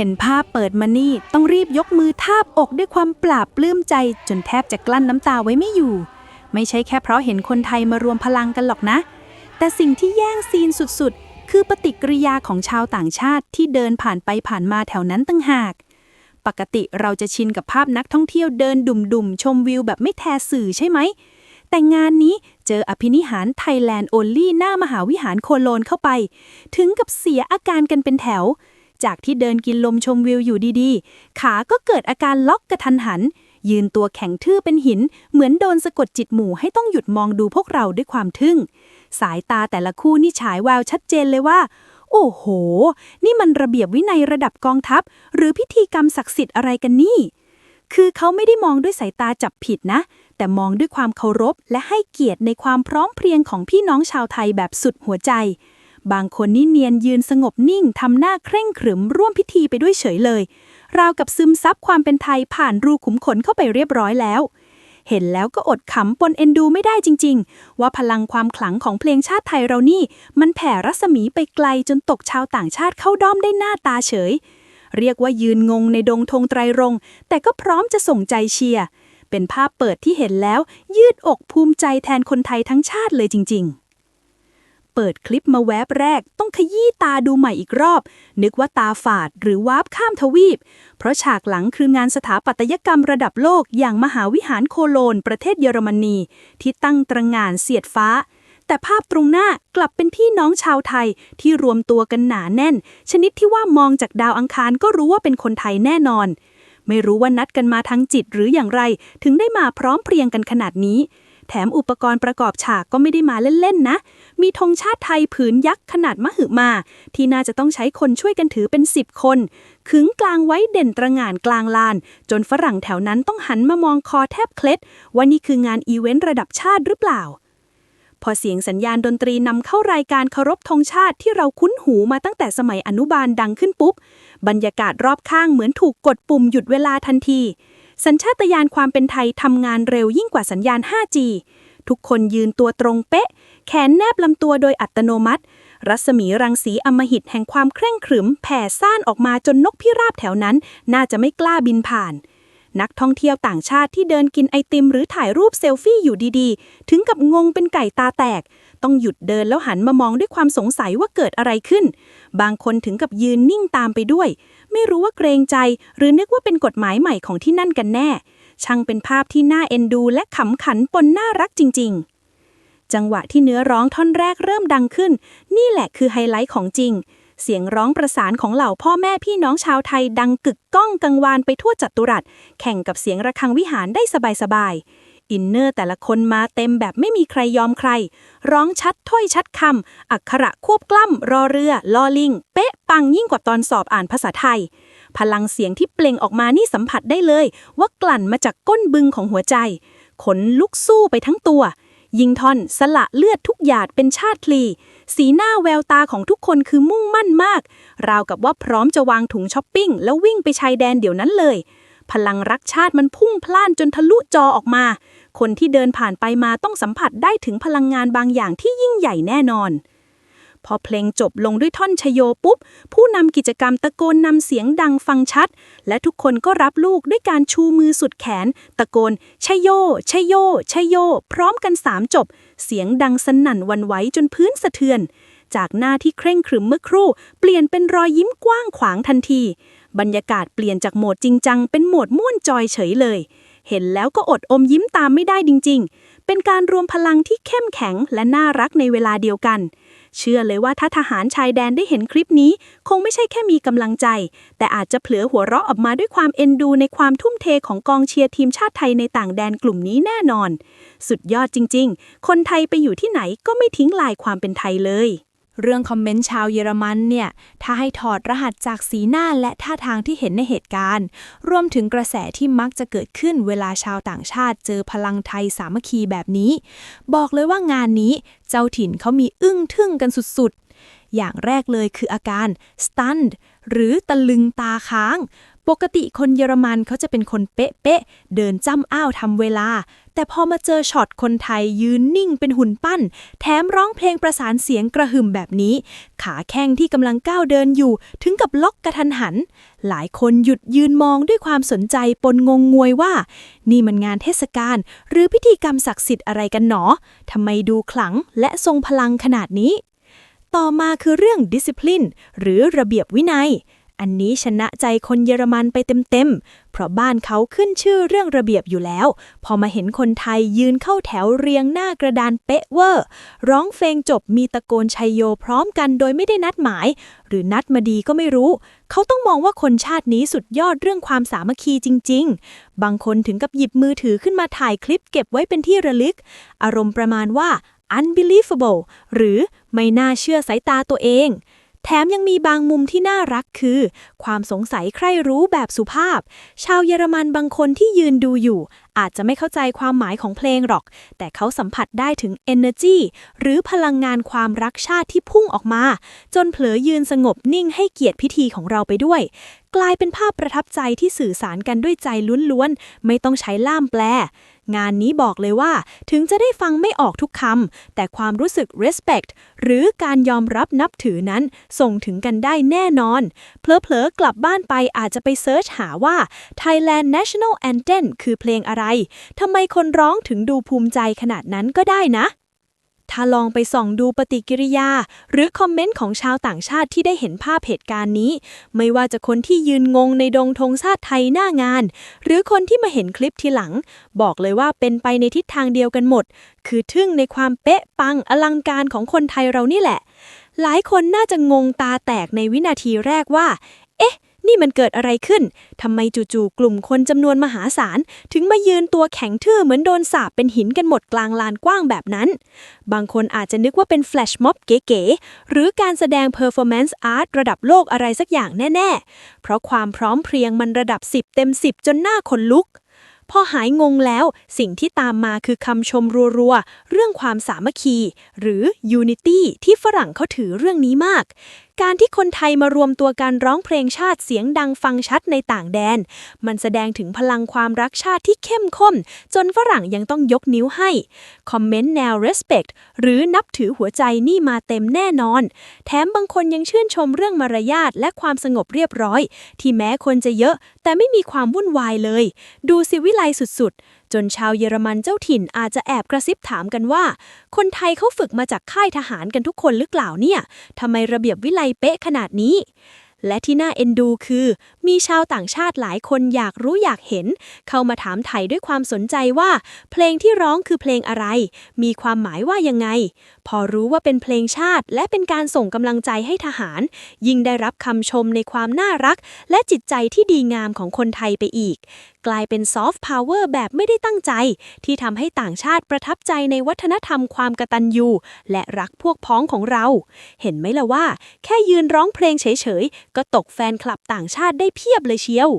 เห็นภาพเปิดมานี่ต้องรีบยกมือทาบอกด้วยความปราบปลื้มใจ จนแทบจะกลั้นน้ำตาไว้ไม่อยู่ ไม่ใช่แค่เพราะเห็นคนไทยมารวมพลังกันหรอกนะ แต่สิ่งที่แย่งซีนสุดๆ คือปฏิกิริยาของชาวต่างชาติที่เดินผ่านไปผ่านมาแถวนั้นตั้งหาก ปกติเราจะชินกับภาพนักท่องเที่ยวเดินดุ่มๆ ชมวิวแบบไม่แทสื่อใช่ไหม แต่งานนี้เจออภินิหารไทยแลนด์โอลลี่หน้ามหาวิหารโคโลนเข้าไป ถึงกับเสียอาการกันเป็นแถว จากที่เดินกินลมชมวิวอยู่ดีๆ ขาก็เกิดอาการล็อกกระทันหัน ยืนตัวแข็งทื่อเป็นหิน เหมือนโดนสะกดจิตหมู่ให้ต้องหยุดมองดูพวกเราด้วยความทึ่ง สายตาแต่ละคู่นี่ฉายแววชัดเจนเลยว่า โอ้โห นี่มันระเบียบวินัยระดับกองทัพ หรือพิธีกรรมศักดิ์สิทธิ์อะไรกันนี่ คือเขาไม่ได้มองด้วยสายตาจับผิดนะ แต่มองด้วยความเคารพและให้เกียรติในความพร้อมเพรียงของพี่น้องชาวไทยแบบสุดหัวใจ บางคนนี่เนียนยืนสงบนิ่งทำหน้าเคร่งขรึมร่วมพิธีไปด้วยเฉยเลย ราวกับซึมซับความเป็นไทยผ่านรูขุมขนเข้าไปเรียบร้อยแล้ว เห็นแล้วก็อดขำปนเอ็นดูไม่ได้จริง ๆ ว่าพลังความขลังของเพลงชาติไทยเรานี่ มันแผ่รัศมีไปไกลจนตกชาวต่างชาติเข้าด้อมได้หน้าตาเฉย เรียกว่ายืนงงในดงธงไตรรงแต่ก็พร้อมจะส่งใจเชียร์เป็นภาพเปิดที่เห็นแล้ว ยืดอกภูมิใจแทนคนไทยทั้งชาติเลยจริง ๆ เปิดคลิปมาแวบแรก ต้องขยี้ตาดูใหม่อีกรอบ นึกว่าตาฝาดหรือวาร์ปข้ามทวีป เพราะฉากหลังคืองานสถาปัตยกรรมระดับโลกอย่างมหาวิหารโคโลน ประเทศเยอรมนี ที่ตั้งตระหง่านเสียดฟ้า แต่ภาพตรงหน้ากลับเป็นพี่น้องชาวไทยที่รวมตัวกันหนาแน่น ชนิดที่ว่ามองจากดาวอังคารก็รู้ว่าเป็นคนไทยแน่นอน ไม่รู้ว่านัดกันมาทั้งจิตหรืออย่างไร ถึงได้มาพร้อมเพรียงกันขนาดนี้ แถมอุปกรณ์ประกอบฉากก็ไม่ได้มาเล่นๆนะ มีธงชาติไทยผืนยักษ์ขนาดมหึมา ที่น่าจะต้องใช้คนช่วยกันถือเป็นสิบคน ขึงกลางไว้เด่นตระงานกลางลาน จนฝรั่งแถวนั้นต้องหันมามองคอแทบเคล็ดว่านี่คืองานอีเวนต์ระดับชาติหรือเปล่าพอเสียงสัญญาณดนตรีนำเข้ารายการเคารพธงชาติที่เราคุ้นหูมาตั้งแต่สมัยอนุบาลดังขึ้นปุ๊บ บรรยากาศรอบข้างเหมือนถูกกดปุ่มหยุดเวลาทันที สัญชาตญาณความเป็นไทยทำงานเร็วยิ่งกว่าสัญญาณ 5G ทุกคนยืนตัวตรงเป๊ะ แขนแนบลำตัวโดยอัตโนมัติ รัศมีรังสีอมหิตแห่งความเคร่งขรึม แผ่ซ่านออกมาจนนกพิราบแถวนั้น น่าจะไม่กล้าบินผ่าน นักท่องเที่ยวต่างชาติที่เดินกินไอติม หรือถ่ายรูปเซลฟี่อยู่ดีๆ ถึงกับงงเป็นไก่ตาแตก ต้องหยุดเดินแล้วหันมามองด้วยความสงสัยว่าเกิดอะไรขึ้น บางคนถึงกับยืนนิ่งตามไปด้วย ไม่รู้ว่าเกรงใจ หรือนึกว่าเป็นกฎหมายใหม่ของที่นั่นกันแน่ ช่างเป็นภาพที่น่าเอ็นดู และขำขันปนน่ารักจริง ๆ จังหวะที่เนื้อร้องท่อนแรกเริ่มดังขึ้น นี่แหละคือไฮไลท์ของจริง เสียงร้องประสานของเหล่าพ่อแม่พี่น้องชาวไทยดังกึกก้องกังวานไปทั่วจัตุรัส แข่งกับเสียงระฆังวิหารได้สบายๆ อินเนอร์แต่ละคนมาเต็มแบบไม่มีใครยอมใคร ร้องชัดถ้อยชัดคำ อักขระควบกล้ำ รอเรือ ลอลิง เป๊ะปังยิ่งกว่าตอนสอบอ่านภาษาไทย พลังเสียงที่เปล่งออกมานี่สัมผัสได้เลย ว่ากลั่นมาจากก้นบึงของหัวใจ ขนลุกสู้ไปทั้งตัว ยิงทอนสละเลือดทุกหยาดเป็นชาติคลี สีหน้าแววตาของทุกคนคือมุ่งมั่นมาก ราวกับว่าพร้อมจะวางถุงช้อปปิ้ง แล้ววิ่งไปชายแดนเดี๋ยวนั้นเลย พลังรักชาติมันพุ่งพล่านจนทะลุจอออกมา คนที่เดินผ่านไปมาต้องสัมผัสได้ถึงพลังงานบางอย่างที่ยิ่งใหญ่แน่นอน พอเพลงจบลงด้วยท่อนชโยปุ๊บ ผู้นำกิจกรรมตะโกนนำเสียงดังฟังชัด และทุกคนก็รับลูกด้วยการชูมือสุดแขน ตะโกนชโยชโยชโย พร้อมกันสามจบ เสียงดังสนั่นวันไหวจนพื้นสะเทือน จากหน้าที่เคร่งขรึมเมื่อครู่ เปลี่ยนเป็นรอยยิ้มกว้างขวางทันที บรรยากาศเปลี่ยนจากโหมดจริงจังเป็นโหมดม่วนจอยเฉยเลยเห็นแล้วก็อดอมยิ้มตามไม่ได้จริง ๆ เป็นการรวมพลังที่เข้มแข็งและน่ารักในเวลาเดียวกัน เชื่อเลยว่าถ้าทหารชายแดนได้เห็นคลิปนี้ คงไม่ใช่แค่มีกำลังใจ แต่อาจจะเผลอหัวเราะออกมาด้วยความเอ็นดูในความทุ่มเทของกองเชียร์ทีมชาติไทยในต่างแดนกลุ่มนี้แน่นอน สุดยอดจริง ๆ คนไทยไปอยู่ที่ไหนก็ไม่ทิ้งลายความเป็นไทยเลย เรื่องคอมเมนต์ชาวเยอรมันเนี่ย ถ้าให้ถอดรหัสจากสีหน้าและท่าทางที่เห็นในเหตุการณ์ รวมถึงกระแสที่มักจะเกิดขึ้นเวลาชาวต่างชาติเจอพลังไทยสามัคคีแบบนี้ บอกเลยว่างานนี้เจ้าถิ่นเขามีอึ้งทึ่งกันสุดๆ อย่างแรกเลยคืออาการ stunned หรือตะลึงตาค้าง ปกติคนเยอรมันเขาจะเป็นคนเป๊ะๆ เดินจ้ำอ้าวทำเวลา แต่พอมาเจอช็อตคนไทยยืนนิ่งเป็นหุ่นปั้น แถมร้องเพลงประสานเสียงกระหึ่มแบบนี้ ขาแข้งที่กำลังก้าวเดินอยู่ ถึงกับล็อกกระทันหัน หลายคนหยุดยืนมองด้วยความสนใจปนงงงวยว่า นี่มันงานเทศกาลหรือพิธีกรรมศักดิ์สิทธิ์อะไรกันหนอทำไมดูขลังและทรงพลังขนาดนี้ ต่อมาคือเรื่อง discipline หรือระเบียบวินัย อันนี้ชนะใจคนเยอรมันไปเต็มๆ เพราะบ้านเขาขึ้นชื่อเรื่องระเบียบอยู่แล้ว พอมาเห็นคนไทยยืนเข้าแถวเรียงหน้ากระดานเป๊ะเวอร์ ร้องเพลงจบมีตะโกนชัยโยพร้อมกันโดยไม่ได้นัดหมาย หรือนัดมาดีก็ไม่รู้ เขาต้องมองว่าคนชาตินี้สุดยอดเรื่องความสามัคคีจริง ๆ บางคนถึงกับหยิบมือถือขึ้นมาถ่ายคลิปเก็บไว้เป็นที่ระลึก อารมณ์ประมาณว่า unbelievable หรือไม่น่าเชื่อสายตาตัวเอง แถมยังมีบางมุมที่น่ารักคือ ความสงสัยใครรู้แบบสุภาพ ชาวเยอรมันบางคนที่ยืนดูอยู่ อาจจะไม่เข้าใจความหมายของเพลงหรอก แต่เขาสัมผัสได้ถึง energy หรือพลังงานความรักชาติที่พุ่งออกมา จนเผลอยืนสงบนิ่งให้เกียรติพิธีของเราไปด้วย กลายเป็นภาพประทับใจที่สื่อสารกันด้วยใจล้วนๆ ไม่ต้องใช้ล่ามแปล งานนี้บอกเลยว่า ถึงจะได้ฟังไม่ออกทุกคำแต่ความรู้สึก respect หรือการยอมรับนับถือนั้น ส่งถึงกันได้แน่นอน เพลอๆกลับบ้านไปอาจจะไปเซิร์ชหาว่า Thailand National Anthem คือเพลงอะไรทำไมคนร้องถึงดูภูมิใจขนาดนั้นก็ได้นะ ถ้าลองไปส่องดูปฏิกิริยา หรือคอมเมนต์ของชาวต่างชาติที่ได้เห็นภาพเหตุการณ์นี้ ไม่ว่าจะคนที่ยืนงงในดงธงชาติไทยหน้างาน หรือคนที่มาเห็นคลิปทีหลัง บอกเลยว่าเป็นไปในทิศทางเดียวกันหมด คือทึ่งในความเป๊ะปังอลังการของคนไทยเรานี่แหละหลายคนน่าจะงงตาแตกในวินาทีแรกว่า นี่มันเกิดอะไรขึ้น ทำไมจู่ๆกลุ่มคนจำนวนมหาศาล ถึงมายืนตัวแข็งทื่อเหมือนโดนสาบเป็นหินกันหมดกลางลานกว้างแบบนั้น บางคนอาจจะนึกว่าเป็นแฟลชม็อบเก๋ๆ หรือการแสดงเพอร์ฟอร์แมนซ์อาร์ตระดับโลกอะไรสักอย่างแน่ ๆ เพราะความพร้อมเพรียงมันระดับ 10 เต็ม 10 จนหน้าขนลุก พอหายงงแล้ว สิ่งที่ตามมาคือคำชมรัวๆ เรื่องความสามัคคี หรือ unity ที่ฝรั่งเขาถือเรื่องนี้มาก การที่คนไทยมารวมตัวกันร้องเพลงชาติเสียงดังฟังชัดในต่างแดน มันแสดงถึงพลังความรักชาติที่เข้มข้น จนฝรั่งยังต้องยกนิ้วให้ คอมเมนต์แนว respect หรือนับถือหัวใจนี่มาเต็มแน่นอน แถมบางคนยังชื่นชมเรื่องมารยาทและความสงบเรียบร้อย ที่แม้คนจะเยอะ แต่ไม่มีความวุ่นวายเลย ดูสิวิไลสุดๆ จนชาวเยอรมันเจ้าถิ่นอาจจะแอบกระซิบถามกันว่า คนไทยเขาฝึกมาจากค่ายทหารกันทุกคนหรือเปล่าเนี่ยทำไมระเบียบวิไลเป๊ะขนาดนี้ และที่น่าเอ็นดูคือ มีชาวต่างชาติหลายคนอยากรู้อยากเห็น เข้ามาถามไทยด้วยความสนใจว่า เพลงที่ร้องคือเพลงอะไร มีความหมายว่ายังไง พอรู้ว่าเป็นเพลงชาติ และเป็นการส่งกำลังใจให้ทหาร ยิ่งได้รับคำชมในความน่ารัก และจิตใจที่ดีงามของคนไทยไปอีก กลายเป็นซอฟต์พาวเวอร์แบบไม่ได้ตั้งใจ ที่ทำให้ต่างชาติประทับใจในวัฒนธรรมความกตัญญูและรักพวกพ้องของเรา เห็นไหมล่ะว่า แค่ยืนร้องเพลงเฉยๆก็ตกแฟนคลับต่างชาติได้เพียบเลยเชียว